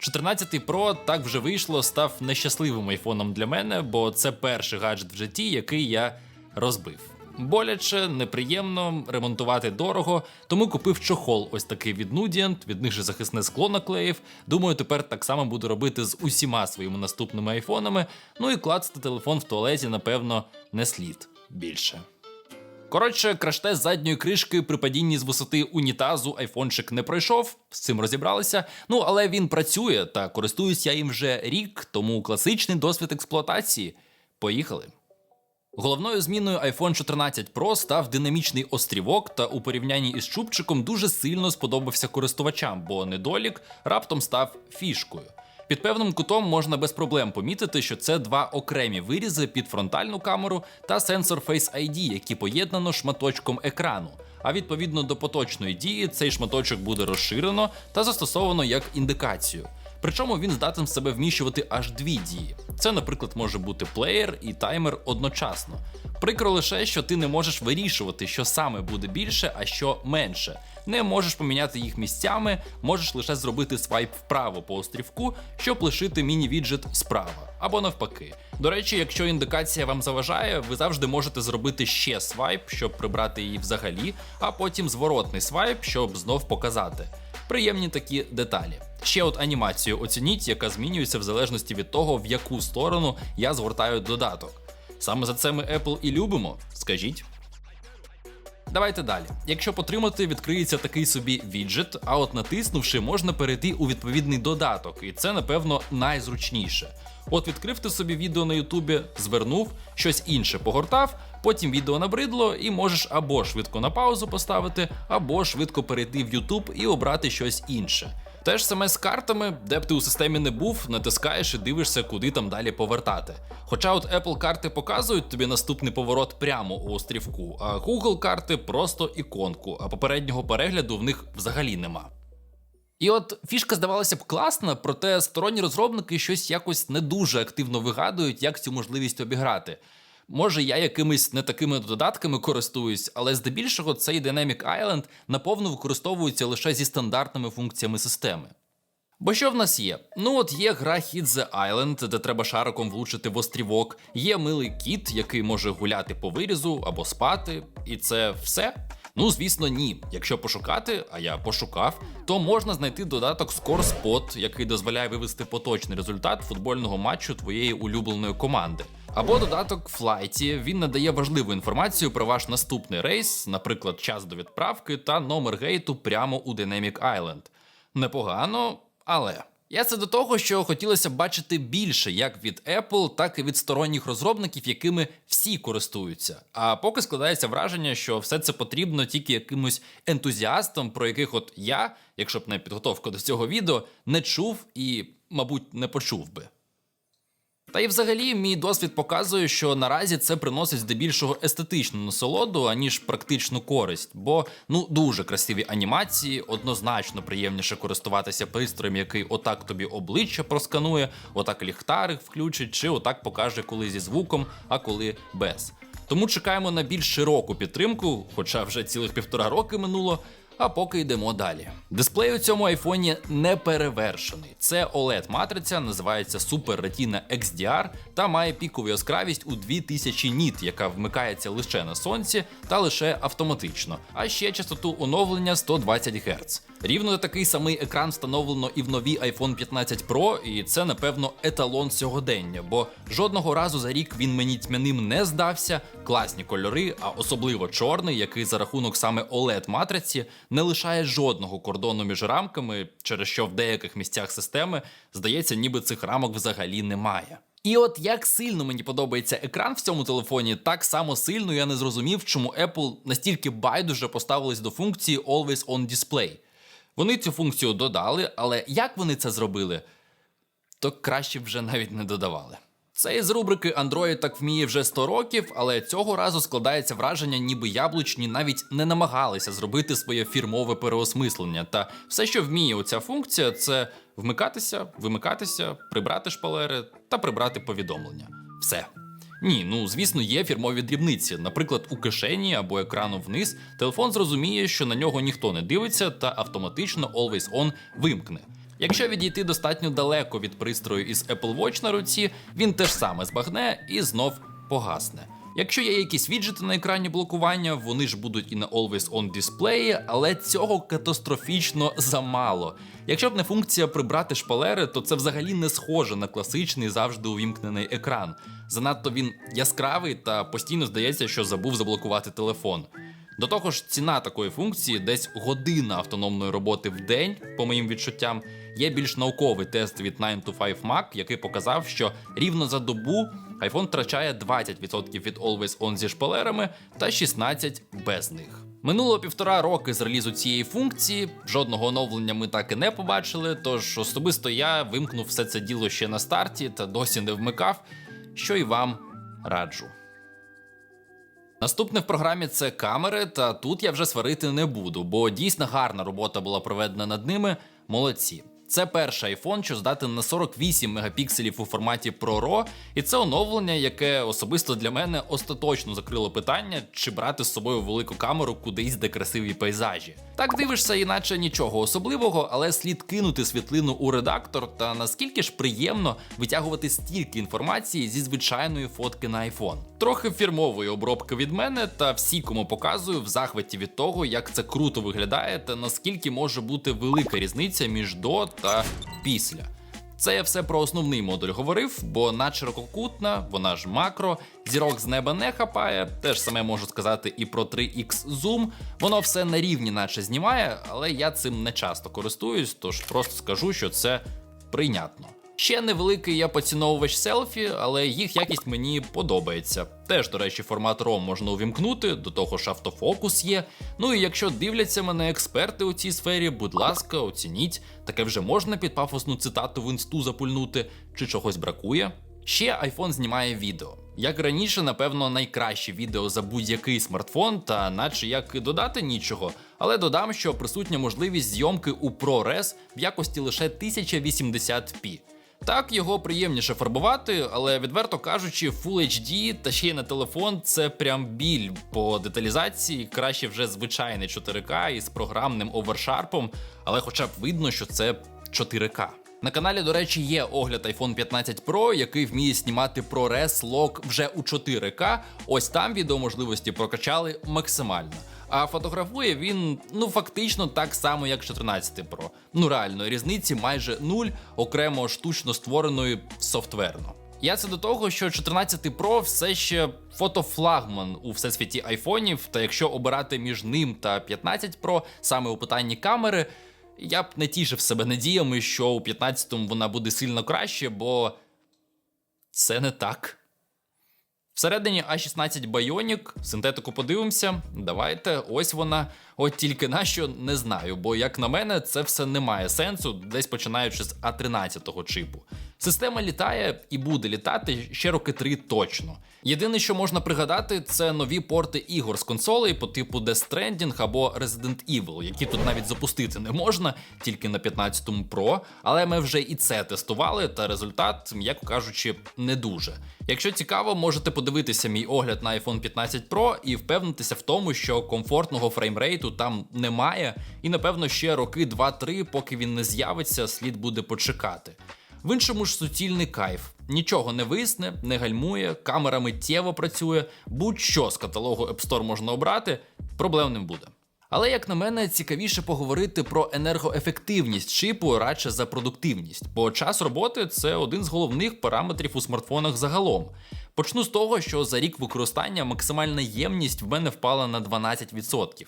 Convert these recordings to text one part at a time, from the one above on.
14 Pro так вже вийшло, став нещасливим айфоном для мене, бо це перший гаджет в житті, який я розбив. Боляче, неприємно, ремонтувати дорого, тому купив чохол, ось такий від Nudient, від них же захисне скло наклеїв. Думаю, тепер так само буду робити з усіма своїми наступними айфонами. Ну і клацати телефон в туалеті, напевно, не слід більше. Коротше, краш-тест задньої кришки при падінні з висоти унітазу айфончик не пройшов, з цим розібралися. Ну але він працює та користуюсь я їм вже рік, тому класичний досвід експлуатації. Поїхали. Головною зміною iPhone 14 Pro став динамічний острівок, та у порівнянні із чубчиком дуже сильно сподобався користувачам, бо недолік раптом став фішкою. Під певним кутом можна без проблем помітити, що це два окремі вирізи під фронтальну камеру та сенсор Face ID, які поєднано шматочком екрану. А відповідно до поточної дії цей шматочок буде розширено та застосовано як індикацію. Причому він здатен в себе вміщувати аж дві дії. Це, наприклад, може бути плеєр і таймер одночасно. Прикро лише, що ти не можеш вирішувати, що саме буде більше, а що менше. Не можеш поміняти їх місцями, можеш лише зробити свайп вправо по острівку, щоб лишити міні-віджит справа або навпаки. До речі, якщо індикація вам заважає, ви завжди можете зробити ще свайп, щоб прибрати її взагалі, а потім зворотний свайп, щоб знов показати. Приємні такі деталі. Ще от анімацію оцініть, яка змінюється в залежності від того, в яку сторону я згортаю додаток. Саме за це ми Apple і любимо, скажіть. Давайте далі. Якщо потримати, відкриється такий собі віджит, а от натиснувши, можна перейти у відповідний додаток, і це, напевно, найзручніше. От відкрив ти собі відео на Ютубі, звернув, щось інше погортав, потім відео набридло, і можеш або швидко на паузу поставити, або швидко перейти в Ютуб і обрати щось інше. Те ж саме з картами, де б ти у системі не був, натискаєш і дивишся, куди там далі повертати. Хоча от Apple карти показують тобі наступний поворот прямо у острівку, а Google карти просто іконку, а попереднього перегляду в них взагалі нема. І от фішка здавалася б класна, проте сторонні розробники щось якось не дуже активно вигадують, як цю можливість обіграти. Може, я якимись не такими додатками користуюсь, але здебільшого цей Dynamic Island наповно використовується лише зі стандартними функціями системи. Бо що в нас є? Ну от є гра Hit the Island, де треба шариком влучити в острівок, є милий кіт, який може гуляти по вирізу або спати, і це все. Ну, звісно, ні. Якщо пошукати, а я пошукав, то можна знайти додаток ScoreSpot, який дозволяє вивести поточний результат футбольного матчу твоєї улюбленої команди. Або додаток Flighty, він надає важливу інформацію про ваш наступний рейс, наприклад, час до відправки та номер гейту прямо у Dynamic Island. Непогано, але. Я це до того, що хотілося б бачити більше як від Apple, так і від сторонніх розробників, якими всі користуються. А поки складається враження, що все це потрібно тільки якимось ентузіастам, про яких от я, якщо б не підготовка до цього відео, не чув і, мабуть, не почув би. Та й взагалі мій досвід показує, що наразі це приносить здебільшого естетичну насолоду, аніж практичну користь, бо ну дуже красиві анімації, однозначно приємніше користуватися пристроєм, який отак тобі обличчя просканує, отак ліхтарик включить, чи отак покаже, коли зі звуком, а коли без. Тому чекаємо на більш широку підтримку, хоча вже цілих півтора роки минуло. А поки йдемо далі. Дисплей у цьому айфоні не перевершений. Це oled матриця, називається Super Retina XDR та має пікову яскравість у 2000 ніт, яка вмикається лише на сонці та лише автоматично, а ще частоту оновлення 120 Гц. Рівно такий самий екран встановлено і в новій iPhone 15 Pro, і це, напевно, еталон сьогодення, бо жодного разу за рік він мені тьмяним не здався. Класні кольори, а особливо чорний, який за рахунок саме oled матриці не лишає жодного кордону між рамками, через що в деяких місцях системи здається, ніби цих рамок взагалі немає. І от як сильно мені подобається екран в цьому телефоні, так само сильно я не зрозумів, чому Apple настільки байдуже поставились до функції Always On Display. Вони цю функцію додали, але як вони це зробили, то краще вже навіть не додавали. Це із рубрики Android так вміє вже 100 років, але цього разу складається враження, ніби яблучні навіть не намагалися зробити своє фірмове переосмислення. Та все, що вміє оця функція, це вмикатися, вимикатися, прибрати шпалери та прибрати повідомлення. Все. Ні, ну звісно, є фірмові дрібниці. Наприклад, у кишені або екраном вниз телефон зрозуміє, що на нього ніхто не дивиться, та автоматично Always On вимкне. Якщо відійти достатньо далеко від пристрою із Apple Watch на руці, він теж саме збагне і знов погасне. Якщо є якісь віджити на екрані блокування, вони ж будуть і на Always On дисплеї, але цього катастрофічно замало. Якщо б не функція прибрати шпалери, то це взагалі не схоже на класичний завжди увімкнений екран. Занадто він яскравий та постійно здається, що забув заблокувати телефон. До того ж, ціна такої функції десь година автономної роботи в день, по моїм відчуттям. Є більш науковий тест від 9 to 5 Mac, який показав, що рівно за добу iPhone втрачає 20% від Always On зі шпалерами та 16% без них. Минуло півтора роки з релізу цієї функції, жодного оновлення ми так і не побачили. Тож особисто я вимкнув все це діло ще на старті та досі не вмикав, що і вам раджу. Наступне в програмі це камери, та тут я вже сварити не буду, бо дійсно гарна робота була проведена над ними. Молодці. Це перший iPhone, що здатен на 48 мегапікселів у форматі ProRAW, і це оновлення, яке особисто для мене остаточно закрило питання, чи брати з собою велику камеру кудись, де красиві пейзажі. Так дивишся, іначе нічого особливого, але слід кинути світлину у редактор, та наскільки ж приємно витягувати стільки інформації зі звичайної фотки на iPhone. Трохи фірмової обробки від мене, та всі, кому показую, в захваті від того, як це круто виглядає, та наскільки може бути велика різниця між до та після. Це я все про основний модуль говорив, бо надширококутна, вона ж макро, зірок з неба не хапає. Теж саме можу сказати і про 3X Zoom. Воно все на рівні, наче знімає, але я цим не часто користуюсь, тож просто скажу, що це прийнятно. Ще невеликий я поціновувач селфі, але їх якість мені подобається. Теж, до речі, формат RAW можна увімкнути, до того ж автофокус є. Ну і якщо дивляться мене експерти у цій сфері, будь ласка, оцініть, таке вже можна під пафосну цитату в інсту запульнути, чи чогось бракує. Ще iPhone знімає відео. Як раніше, напевно, найкраще відео за будь-який смартфон, та наче як і додати нічого. Але додам, що присутня можливість зйомки у ProRes в якості лише 1080p. Так, його приємніше фарбувати, але відверто кажучи, Full HD та ще й на телефон це прям біль по деталізації. Краще вже звичайний 4К із програмним овершарпом, але хоча б видно, що це 4К. На каналі, до речі, є огляд iPhone 15 Pro, який вміє знімати ProRes лог вже у 4К. Ось там відеоможливості прокачали максимально. А фотографує він ну фактично так само, як 14 Pro. Ну реально, різниці майже нуль, окремо штучно створеної софтверно. Я це до того, що 14 Pro все ще фотофлагман у всесвіті айфонів. Та якщо обирати між ним та 15 Pro саме у питанні камери, я б не тішив себе надіями, що у 15-му вона буде сильно краще, бо це не так. Всередині А16 Bionic, синтетику подивимося. Давайте, ось вона. От тільки на що не знаю, бо, як на мене, це все не має сенсу, десь починаючи з А13 чипу. Система літає і буде літати ще роки три точно. Єдине, що можна пригадати, це нові порти ігор з консолей по типу Death Stranding або Resident Evil, які тут навіть запустити не можна, тільки на 15 Pro, але ми вже і це тестували, та результат, м'яко кажучи, не дуже. Якщо цікаво, можете подивитися мій огляд на iPhone 15 Pro і впевнитися в тому, що комфортного фреймрейту там немає, і напевно ще роки 2-3, поки він не з'явиться, слід буде почекати. В іншому ж суцільний кайф. Нічого не висне, не гальмує, камера миттєво працює, будь-що з каталогу App Store можна обрати, проблем не буде. Але, як на мене, цікавіше поговорити про енергоефективність чипу радше за продуктивність, бо час роботи це один з головних параметрів у смартфонах загалом. Почну з того, що за рік використання максимальна ємність в мене впала на 12%.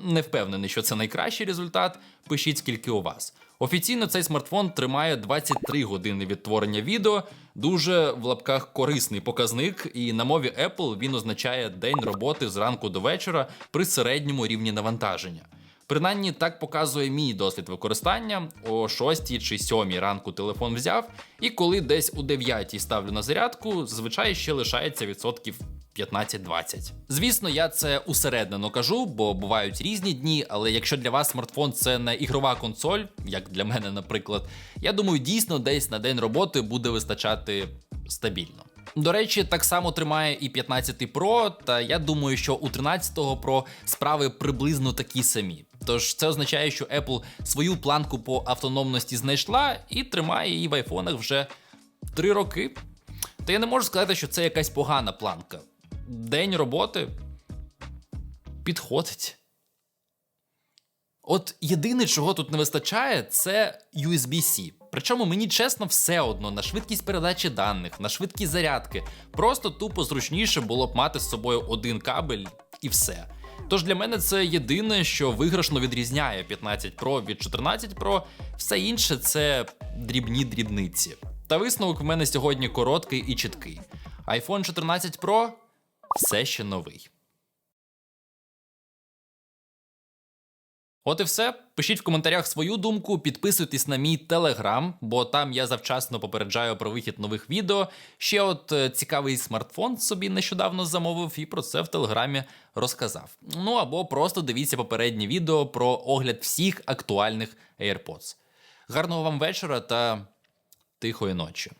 Не впевнений, що це найкращий результат. Пишіть скільки у вас. Офіційно цей смартфон тримає 23 години відтворення відео, дуже в лапках корисний показник, і на мові Apple він означає день роботи зранку до вечора при середньому рівні навантаження. Принаймні так показує мій досвід використання. О 6 чи 7 ранку телефон взяв, і коли десь у 9 ставлю на зарядку, зазвичай ще лишається відсотків 15-20. Звісно, я це усереднено кажу, бо бувають різні дні. Але якщо для вас смартфон це не ігрова консоль, як для мене, наприклад, я думаю, дійсно десь на день роботи буде вистачати стабільно. До речі, так само тримає і 15 Pro, та я думаю, що у 13 Pro справи приблизно такі самі. Тож це означає, що Apple свою планку по автономності знайшла і тримає її в айфонах вже 3 роки. Та я не можу сказати, що це якась погана планка. День роботи підходить. От єдине, чого тут не вистачає, це USB-C. Причому мені чесно все одно на швидкість передачі даних, на швидкість зарядки. Просто тупо зручніше було б мати з собою один кабель і все. Тож для мене це єдине, що виграшно відрізняє 15 Pro від 14 Pro, все інше це дрібні дрібниці. Та висновок в мене сьогодні короткий і чіткий. iPhone 14 Pro все ще новий. От і все. Пишіть в коментарях свою думку, підписуйтесь на мій телеграм, бо там я завчасно попереджаю про вихід нових відео. Ще от е, цікавий смартфон собі нещодавно замовив і про це в телеграмі розказав. Ну або просто дивіться попереднє відео про огляд всіх актуальних AirPods. Гарного вам вечора та тихої ночі.